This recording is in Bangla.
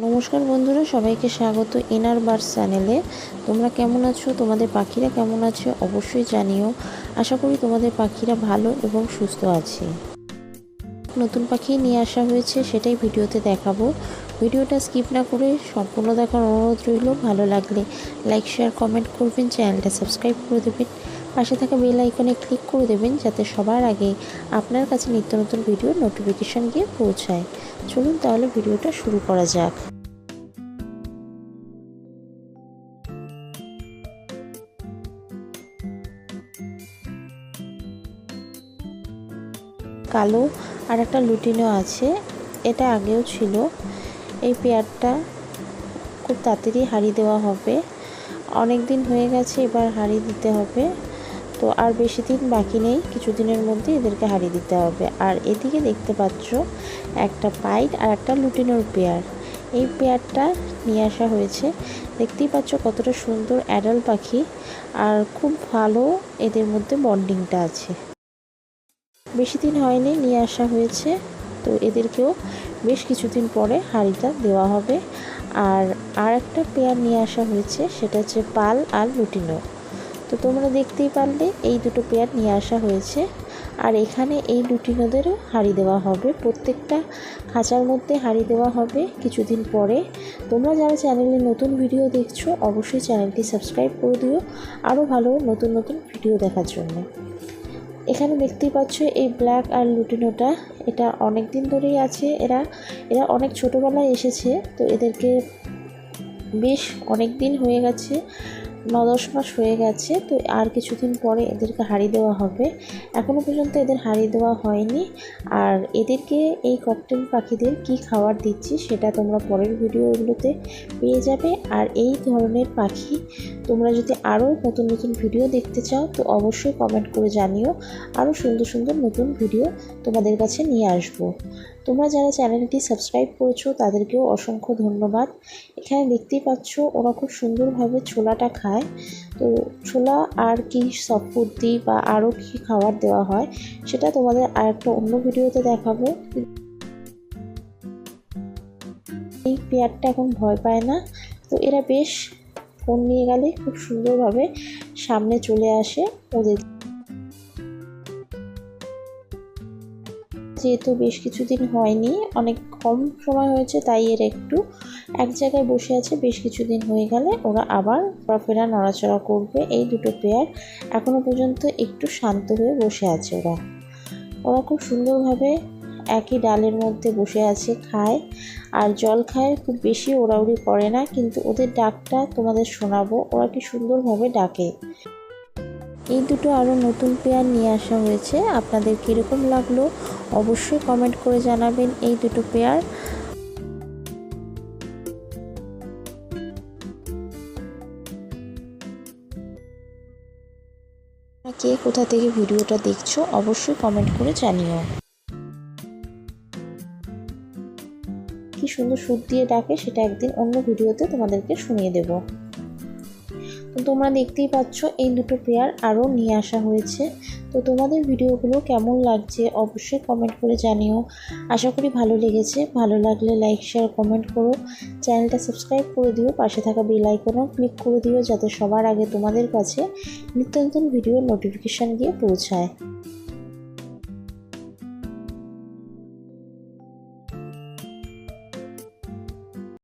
নমস্কার বন্ধুরা, সবাইকে স্বাগত এনার বার্স চ্যানেলে। তোমরা কেমন আছো? তোমাদের পাখিরা কেমন আছে? অবশ্যই জানিও। আশা করি তোমাদের পাখিরা ভালো এবং সুস্থ আছে। নতুন পাখি নিয়ে আসা হয়েছে, সেটাই ভিডিওতে দেখাবো। ভিডিওটা স্কিপ না করে সম্পূর্ণ দেখার অনুরোধ রইল। ভালো লাগলে লাইক, শেয়ার, কমেন্ট করবেন। চ্যানেলটা সাবস্ক্রাইব করে দেবেন। পাশে থাকা বেল আইকনে ক্লিক করে দেবেন যাতে সবার আগে আপনার কাছে নিত্য নতুন ভিডিও নোটিফিকেশান গিয়ে পৌঁছায়। চলুন তাহলে ভিডিওটা শুরু করা যাক। কালো আর একটা লুটিনো আছে, এটা আগেও ছিল। এই পেয়ারটা খুব তাড়াতাড়ি হারিয়ে দেওয়া হবে। অনেক দিন হয়ে গেছে, এবার হারিয়ে দিতে হবে। তো আর বেশি দিন বাকি নেই। কিছুদিনের মধ্যে এদেরকে হারিয়ে দিতে হবে। আর এদিকে দেখতে পাচ্ছ একটা পাইট আর একটা লুটিনোর পেয়ার। এই পেয়ারটা নিয়ে আসা হয়েছে। দেখতেই পাচ্ছ কতটা সুন্দর অ্যাডাল পাখি আর খুব ভালো এদের মধ্যে বন্ডিংটা আছে। বেশি দিন হয়নি, নিয়ে আসা হয়েছে। তো এদেরকেও বেশ কিছুদিন পরে হাঁড়িটা দেওয়া হবে। আর আর একটা পেয়ার নিয়ে আসা হয়েছে, সেটা হচ্ছে পাল আর লুটিনো। তো তোমরা দেখতেই পারলে এই দুটো পেয়ার নিয়ে আসা হয়েছে। আর এখানে এই লুটিনোদেরও হাঁড়ি দেওয়া হবে। প্রত্যেকটা খাঁচার মধ্যে হাঁড়ি দেওয়া হবে কিছুদিন পরে। তোমরা যারা চ্যানেলে নতুন ভিডিও দেখছ, অবশ্যই চ্যানেলটি সাবস্ক্রাইব করে দিও। আরও ভালো নতুন নতুন ভিডিও দেখার জন্য। এখানে দেখতেই পাচ্ছ এই ব্ল্যাক আর লুটিনোটা, এটা অনেক দিন ধরেই আছে। এরা এরা অনেক ছোটোবেলায় এসেছে, তো এদেরকে বেশ অনেক দিন হয়ে গেছে। ন দশ মাস হয়ে গেছে, তো আর কিছুদিন পরে এদেরকে হারিয়ে দেওয়া হবে। এখনও পর্যন্ত এদের হারিয়ে দেওয়া হয়নি। আর এদেরকে এই ককটেল পাখিদের কি খাবার দিচ্ছি সেটা তোমরা পরের ভিডিওগুলোতে পেয়ে যাবে। আর এই ধরনের পাখি তোমরা যদি আরও নতুন নতুন ভিডিও দেখতে চাও, তো অবশ্যই কমেন্ট করে জানিও। আরও সুন্দর সুন্দর নতুন ভিডিও তোমাদের কাছে নিয়ে আসব। তোমরা যারা চ্যানেলটি সাবস্ক্রাইব করেছ, তাদেরকেও অসংখ্য ধন্যবাদ। এখানে দেখতেই পাচ্ছ, ওরা খুব সুন্দরভাবে ছোলাটা খায়। তো ছোলা আর কি ফুড বা আরও কী খাবার দেওয়া হয়, সেটা তোমাদের আর একটা অন্য ভিডিওতে দেখাবো। এই পেয়ারটা এখন ভয় পায় না। তো এরা বেশ ফোন নিয়ে গেলে খুব সুন্দরভাবে সামনে চলে আসে ওদের। যেহেতু বেশ কিছুদিন হয়নি, অনেক কম সময় হয়েছে, তাই এর একটু এক জায়গায় বসে আছে, বেশ কিছুদিন হয়ে গেলে ওরা আবার ফেরা নড়াচড়া করবে। এই দুটো পেয়ার এখনও পর্যন্ত একটু শান্ত হয়ে বসে আছে ওরা। ওরা খুব সুন্দরভাবে একই ডালের মধ্যে বসে আছে, খায়। আর জল খায়, খুব বেশি ওড়াউড়ি করে না, কিন্তু ওদের ডাকটা তোমাদের শোনাবো। ওরা কি সুন্দরভাবে ডাকে। এই দুটো আরও নতুন পেয়ার নিয়ে আসা হয়েছে। আপনাদের কীরকম লাগল অবশ্যই কমেন্ট করে জানাবেন এই দুটো পেয়ার কে কোথা থেকে ভিডিওটা দেখছ, অবশ্যই কমেন্ট করে জানিও। কি সুন্দর সুর দিয়ে ডাকে, সেটা একদিন অন্য ভিডিওতে তোমাদেরকে শুনিয়ে দেবো। তোমরা দেখতেই পাচ্ছ এই দুটো পেয়ার আরও নিয়ে আসা হয়েছে। তো তোমাদের ভিডিওগুলো কেমন লাগছে অবশ্যই কমেন্ট করে জানিও। আশা করি ভালো লেগেছে। ভালো লাগলে লাইক শেয়ার কমেন্ট করো। চ্যানেলটা সাবস্ক্রাইব করে দিও। পাশে থাকা বেল আইকনও ক্লিক করে দিও যাতে সবার আগে তোমাদের কাছে নিত্য নতুন ভিডিওর নোটিফিকেশান গিয়ে পৌঁছায়।